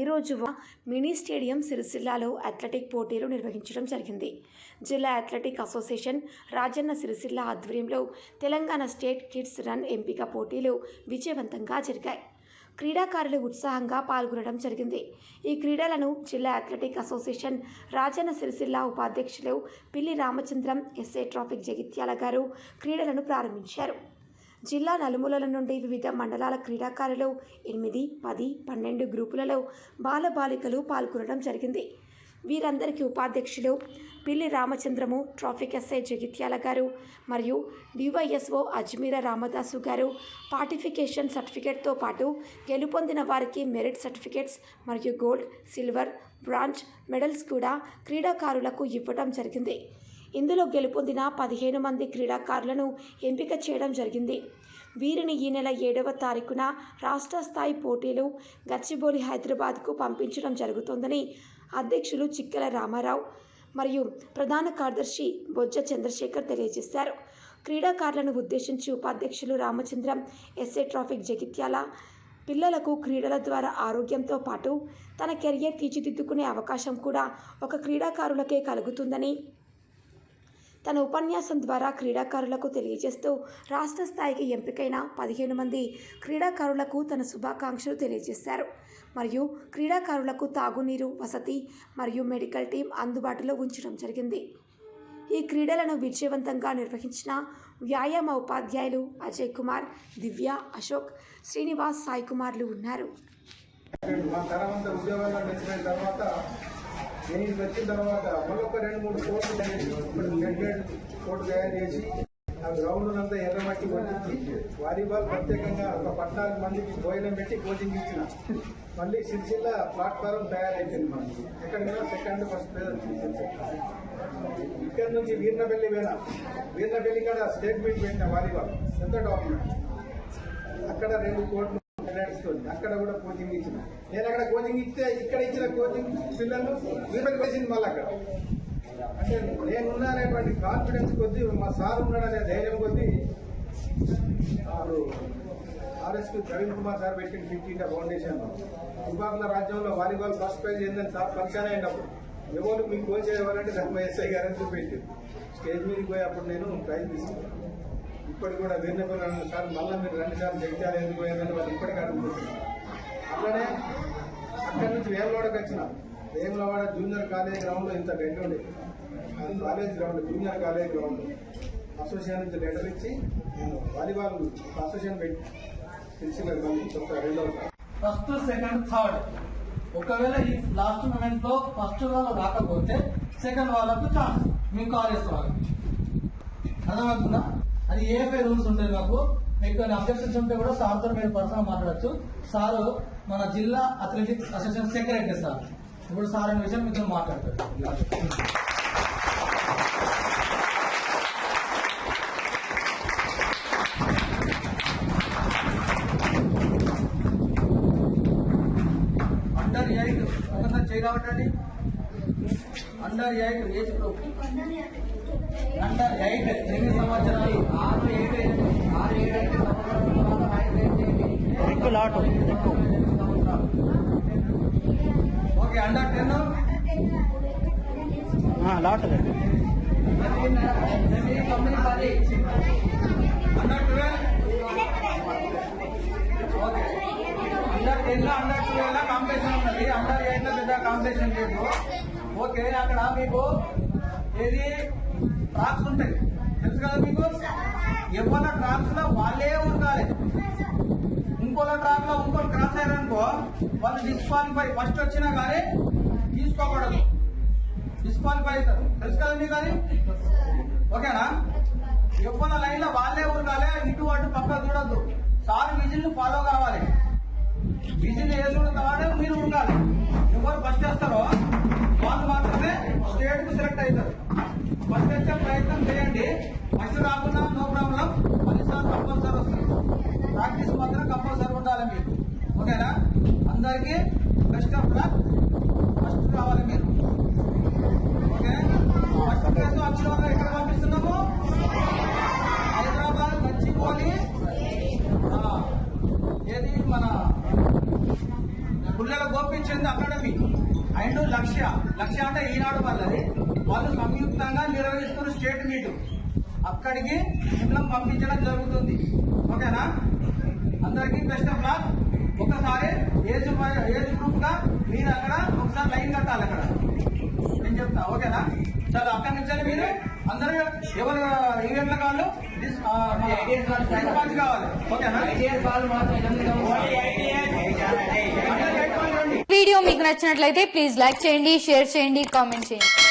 ఈరోజు mini stadium సిరిసిల్లాలో athletic పోటీలు నిర్వహించడం జరిగింది. జిల్లా అథ్లెటిక్ అసోసియేషన్ రాజన్న సిరిసిల్ల ఆధ్వర్యంలో తెలంగాణ స్టేట్ కిడ్స్ రన్ ఎంపిక పోటీలు విజయవంతంగా జరిగాయి. క్రీడాకారులు ఉత్సాహంగా పాల్గొనడం జరిగింది. ఈ క్రీడలను జిల్లా అథ్లెటిక్ అసోసియేషన్ రాజన్న సిరిసిల్ల ఉపాధ్యక్షులు పిల్లి రామచంద్రం ఎస్ఏ ట్రాఫిక్ జగిత్యాల గారు క్రీడలను ప్రారంభించారు. జిల్లా నలుమూలల నుండి వివిధ మండలాల క్రీడాకారులు ఎనిమిది పది పన్నెండు గ్రూపులలో బాలబాలికలు పాల్గొనడం జరిగింది. వీరందరికీ ఉపాధ్యక్షులు పిల్లి రామచంద్రము ట్రాఫిక్ ఎస్ఐ జగిత్యాల గారు మరియు డివైఎస్ఓ అజ్మీర రామదాసు గారు. పార్టిఫికేషన్ సర్టిఫికేట్తో పాటు గెలుపొందిన వారికి మెరిట్ సర్టిఫికేట్స్ మరియు గోల్డ్ సిల్వర్ బ్రాంజ్ మెడల్స్ కూడా క్రీడాకారులకు ఇవ్వడం జరిగింది. ఇందులో గెలుపొందిన పదిహేను మంది క్రీడాకారులను ఎంపిక చేయడం జరిగింది. వీరిని ఈ నెల ఏడవ తారీఖున రాష్ట్ర స్థాయి పోటీలు గచ్చిబౌలి హైదరాబాద్కు పంపించడం జరుగుతోందని అధ్యక్షులు చిక్కల రామారావు మరియు ప్రధాన కార్యదర్శి బొజ్జ చంద్రశేఖర్ తెలియజేశారు. క్రీడాకారులను ఉద్దేశించి ఉపాధ్యక్షులు రామచంద్రం ఎస్ఏ ట్రాఫిక్ జగిత్యాల పిల్లలకు క్రీడల ద్వారా ఆరోగ్యంతో పాటు తన కెరియర్ తీర్చిదిద్దుకునే అవకాశం కూడా ఒక క్రీడాకారులకే కలుగుతుందని తన ఉపన్యాసం ద్వారా క్రీడాకారులకు తెలియజేస్తూ రాష్ట్ర స్థాయికి ఎంపికైన పదిహేను మంది క్రీడాకారులకు తన శుభాకాంక్షలు తెలియజేశారు. మరియు క్రీడాకారులకు తాగునీరు వసతి మరియు మెడికల్ టీం అందుబాటులో ఉంచడం జరిగింది. ఈ క్రీడలను విజయవంతంగా నిర్వహించిన వ్యాయామ ఉపాధ్యాయులు అజయ్ కుమార్ దివ్య అశోక్ శ్రీనివాస్ సాయి కుమార్లు ఉన్నారు నేను వచ్చిన తర్వాత మళ్ళీ ఒక రెండు మూడు కోట్లు తయారు చేసి ఇప్పుడు తయారు చేసి ఆ గ్రౌండ్ అంతా ఎర్రమట్టి కొట్టించి వాలీబాల్ ప్రత్యేకంగా ఒక పద్నాలుగు మందికి భోజనం పెట్టి కోచింగ్ ఇచ్చిన మళ్ళీ సిరిసిల్ల ప్లాట్ఫారం తయారైపోయింది మనకి ఎక్కడికైనా సెకండ్ ఫస్ట్ ప్లేస్ ఇక్కడ నుంచి వీర్నపల్లి పోయినా వీర్నపల్లి కాడ స్టేట్ మీట్ పెట్టిన వాలీబాల్ ఎంత డాక్యుమెంట్ అక్కడ రెండు కోట్లు అక్కడ కూడా కోచింగ్ ఇచ్చిన. నేను అక్కడ కోచింగ్ ఇస్తే ఇక్కడ ఇచ్చిన కోచింగ్ పిల్లలు వీళ్ళకి వేసింది మళ్ళీ అక్కడ. అంటే నేనున్నానేటువంటి కాన్ఫిడెన్స్ కొద్దీ మా సార్ ఉన్నాడనే ధైర్యం కొద్దీ వారు ఆర్ఎస్ ప్రవీణ్ కుమార్ సార్ పెట్టిన ఫిఫ్టీ ఇండియా ఫౌండేషన్ తుపాకుల రాజ్యంలో వాలీబాల్ ఫస్ట్ ప్రైజ్ ఏందని సార్ ఫంక్షన్ అయినప్పుడు. ఎవరు మీకు కోచ్ ఎవరంటే ధర్మ ఎస్ఐ గారని చూపెట్టి స్టేజ్ మీదకి పోయి అప్పుడు నేను ప్రైజ్ తీసుకున్నాను. ఇప్పటికి కూడా వీరినపల్లి సార్ మళ్ళీ మీరు రెండు సార్లు జగిత్యాలు ఎందుకు పోయారని వాళ్ళు ఇప్పటికీ అడుగుతున్నారు అట్లనే అక్కడి నుంచి వేమలోడకి వచ్చిన. వేమలవాడ జూనియర్ కాలేజ్ గ్రౌండ్లో ఇంత గడ్డి ఉండే. ఆ college ground junior college ground association నుంచి లెటర్ ఇచ్చి నేను వాలీబాల్ అసోసియేషన్ పెట్టి తెలిసిన మళ్ళీ చెప్తా రెండవసారి ఫస్ట్ సెకండ్ థర్డ్. ఒకవేళ ఈ లాస్ట్ మూమెంట్లో ఫస్ట్ వాళ్ళు రాకపోతే సెకండ్ వాళ్ళకు ఛాన్స్. మీకు కాలేజ్ వాళ్ళకి. అర్థమవుతుందా? అది ఏ రూల్స్ ఉంటాయి మాకు? మీకు అబ్జెక్షన్స్ ఉంటే కూడా సార్తో మీరు పర్సనల్ మాట్లాడచ్చు. సారు మన జిల్లా అథ్లెటిక్స్ అసోసియేషన్ సెక్రటరీ సార్. ఇప్పుడు సార్ అనే విషయం మీతో మాట్లాడతారు. అండర్ ఎయిట్ ఒకసారి under eight age group under eight ఎనిమిది సంవత్సరాలు. ఆరు ఏడు ఆరు ఏడు ఐదు ఎనిమిది ఎక్కువ లాటు ఎక్కువ okay under ten? Lot under twelve? Okay. Under టెన్లో అండర్ ట్వెల్వ్ కాంపిటీషన్ ఉన్నది. అండర్ ఎయిట్లో పెద్ద కాంపిటీషన్ లేదు. ఓకే అక్కడ మీకు ఏది? ట్రాక్స్ ఉంటాయి. తెలుసు కదా మీకు? ఎవరి ట్రాక్స్లో వాళ్ళే ఉండాలి. ఇంకోళ్ళ ట్రాక్లో ఇంకోటి క్రాస్ అయ్యారనుకో వాళ్ళు డిస్క్వాలిఫై ఫస్ట్ వచ్చినా కానీ తీసుకోకూడదు. డిస్క్వాలిఫై అవుతారు. తెలుసు కదా మీకు అది? ఓకేనా? ఎవరి లైన్లో వాళ్ళే ఉండాలి ఇటు అటు పక్క చూడొద్దు. సార్ విజిల్ ఫాలో కావాలి. విజిల్ ఏ చూడతాడే మీరు ఉండాలి. ఎవరు ఫస్ట్ చేస్తారో స్టేట్ అవుతారు ఫస్ట్ వచ్చే ప్రయత్నం చేయండి. ఫస్ట్ రాకుండా నో ప్రాబ్లం. పదిసార్లు కంపల్సరీ వస్తుంది ప్రాక్టీస్ మాత్రం కంపల్సరీ ఉండాలి మీరు. ఓకేనా? అందరికీ బెస్ట్ ఆఫ్ లక్. ఫస్ట్ రావాలి మీరు. ఓకే ఫస్ట్ ప్లేస్ వచ్చిన వాళ్ళు ఎక్కడ పంపిస్తున్నాము? హైదరాబాద్ గచ్చిబౌలి ఏది మన పుల్లెల గోపించింది అకాడమీ. అండ్ లక్ష్య లక్ష్య అంటే ఈనాడు వాళ్ళది. వాళ్ళు సంయుక్తంగా నిర్వహిస్తున్న స్టేట్ మీట్. అక్కడికి మిమ్మల్ని పంపించడం జరుగుతుంది. ఓకేనా? అందరికీ బెస్ట్ ఆఫ్ లక్. ఒకసారి ఏజ్ ఏజ్ గ్రూప్గా మీరు అక్కడ ఒకసారి లైన్ కట్టాలి అక్కడ. నేను చెప్తా ఓకేనా? చాలా అక్కడి నుంచి మీరు. అందరూ ఎవరు ఈవెంట్ల కాళ్ళు రెస్పాన్స్ కావాలి. ఓకేనా. వీడియో మీకు నచ్చినట్లయితే ప్లీజ్ లైక్ చేయండి షేర్ చేయండి కామెంట్ చేయండి.